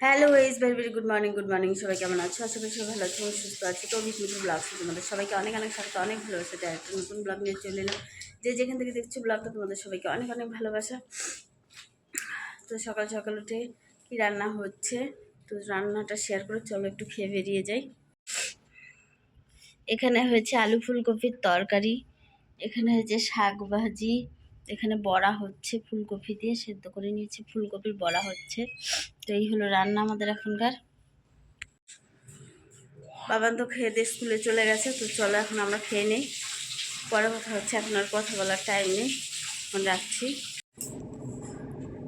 Hello is very very good morning good morning সবাই কেমন আছো? আশা করি সবাই ভালো আছো সুস্থ আছি। তো মিঠু ব্লগ তোমাদের সবাইকে অনেক অনেক স্বাগত, অনেক ভালোবাসা দেয় একটা নতুন ব্লগ নিয়ে চলে এলাম। যে যেখান থেকে দেখছ ব্লগটা তোমাদের সবাইকে অনেক অনেক ভালোবাসা। তো সকাল সকাল উঠে কি রান্না হচ্ছে? তো রান্নাটা শেয়ার করে চলো একটু খেয়ে বেরিয়ে যাই। এখানে হয়েছে আলু ফুলকপির তরকারি, এখানে হয়েছে শাক ভাজি, এখানে বড়া হচ্ছে ফুলকপি দিয়ে, সেদ্ধ করে নিয়েছি। ফুলকপির বড়া হচ্ছে। তো এই হলো রান্না আমাদের এখনকার। বাবান তো খেয়ে দিয়ে স্কুলে চলে গেছে, তো চলো এখন আমরা খেয়ে নেই। পরে কথা হচ্ছে, এখন আর কথা বলার টাইম নেই। এখন রাখছি।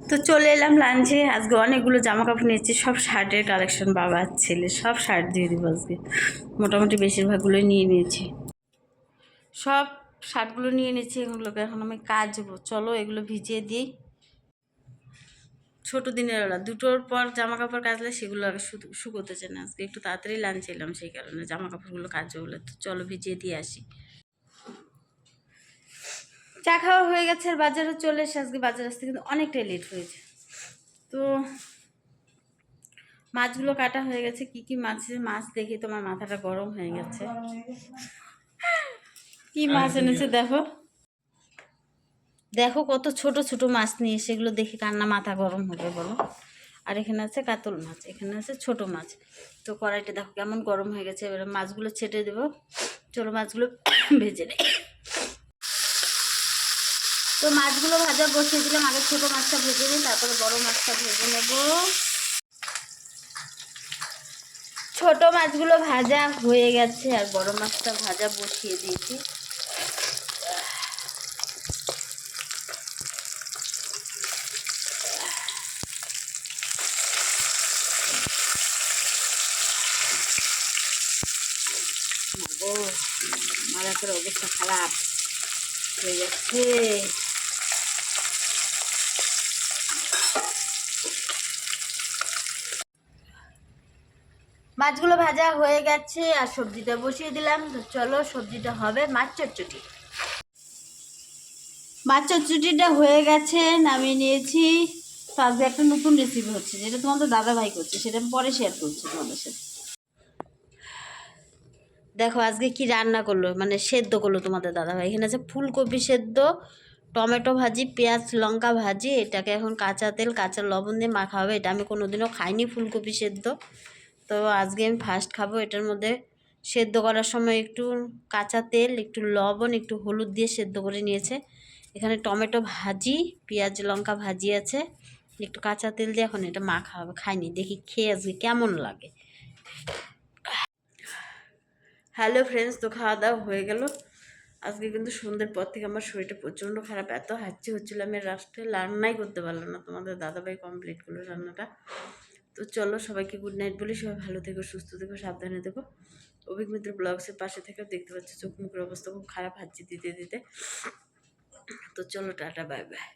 তো চলে এলাম লাঞ্চে। আজকে অনেকগুলো জামা কাপড় নিয়েছি, সব শার্টের কালেকশন বাবা ছেলে, সব শার্ট দিয়ে দিব আজকে। মোটামুটি বেশিরভাগগুলোই নিয়ে নিয়েছি। সব শার্টগুলো নিয়ে নিয়েছি, এগুলোকে এখন আমি কাচবো। চলো এগুলো ভিজিয়ে দিই। ছোটো দিনের বেলা দুটোর পর জামা কাপড় কাচলে সেগুলো আগে শুকোতে চায় না। আজকে একটু তাড়াতাড়ি লাঞ্চ এলাম সেই কারণে জামা কাপড়গুলো কাচবো বলে তো চলো ভিজিয়ে দিয়ে আসি। চা খাওয়া হয়ে গেছে আর বাজারে চলে এসে আজকে বাজার আসতে কিন্তু অনেকটাই লেট হয়েছে। তো মাছগুলো কাটা হয়ে গেছে। কি কি মাছের মাছ দেখে তোমার মাথাটা গরম হয়ে গেছে। কি মাছ এনেছে দেখো। দেখো কত ছোট ছোট মাছ নিয়ে সেগুলো দেখে কান্না মাথা গরম হবে, বলো। আর এখানে আছে কাতল মাছ, এখানে আছে ছোট মাছ। তো কড়াইটা দেখো কেমন গরম হয়ে গেছে, এবার মাছগুলো ছেটে দেবো। ছোটো মাছগুলো ভেজে নেই। তো মাছগুলো ভাজা বসিয়ে দিলাম, আগে ছোটো মাছটা ভেজে নিই, তারপরে বড় মাছটা ভেজে নেব। ছোট মাছগুলো ভাজা হয়ে গেছে, আর বড় মাছটা ভাজা বসিয়ে দিয়েছি। অবস্থা খারাপ হয়ে যাচ্ছে মাছগুলো ভাজা হয়ে গেছে আর সবজিটা বসিয়ে দিলাম। চলো সবজিটা হবে মাছ চটচটি মাছ চটচটিটা হয়ে গেছে, নামিয়ে নিয়েছি। তো আজকে একটা নতুন রেসিপি হচ্ছে, যেটা তোমাদের দাদা ভাই করছে, সেটা আমি পরে শেয়ার করছি তোমাদের সাথে। দেখো আজকে কি রান্না করল? মানে সেদ্ধ করল তোমাদের দাদাভাই। এখানে আছে ফুলকপি সেদ্ধ, টমেটো ভাজি, পেঁয়াজ লঙ্কা ভাজি, এটাকে এখন কাঁচা তেল, কাঁচা লবণ দিয়ে মাখা হবে। এটা আমি কোনোদিনও খাইনি ফুলকপি সেদ্ধ। তো আজকে আমি ফার্স্ট খাব এটার মধ্যে সেদ্ধ করার সময় একটু কাঁচা তেল, একটু লবণ, একটু হলুদ দিয়ে সেদ্ধ করে নিয়েছে। এখানে টমেটো ভাজি, পেঁয়াজ লঙ্কা ভাজি আছে। একটু কাঁচা তেল দিয়ে এখন এটা মাখা হবে, খাইনি। দেখি খেয়ে আজকে কেমন লাগে। হ্যালো ফ্রেন্ডস তো খাওয়া দাওয়া হয়ে গেল। আজকে কিন্তু সন্ধ্যের পর থেকে আমার শরীরটা প্রচণ্ড খারাপ, এত হাঁচি হচ্ছিল, আমি রাস্তায় রান্নাই করতে পারলাম না তোমাদের দাদাভাই কমপ্লিট করল রান্নাটা। তো চলো সবাইকে গুড নাইট বলি, সবাই ভালো থেকো, সুস্থ থেকো, সাবধানে থেকো। অভিক মিত্র ব্লগসের পাশে থেকেও দেখতে পাচ্ছি চোখ মুখের অবস্থা খুব খারাপ, হাঁচি দিতে দিতে। তো চলো টাটা বাই বাই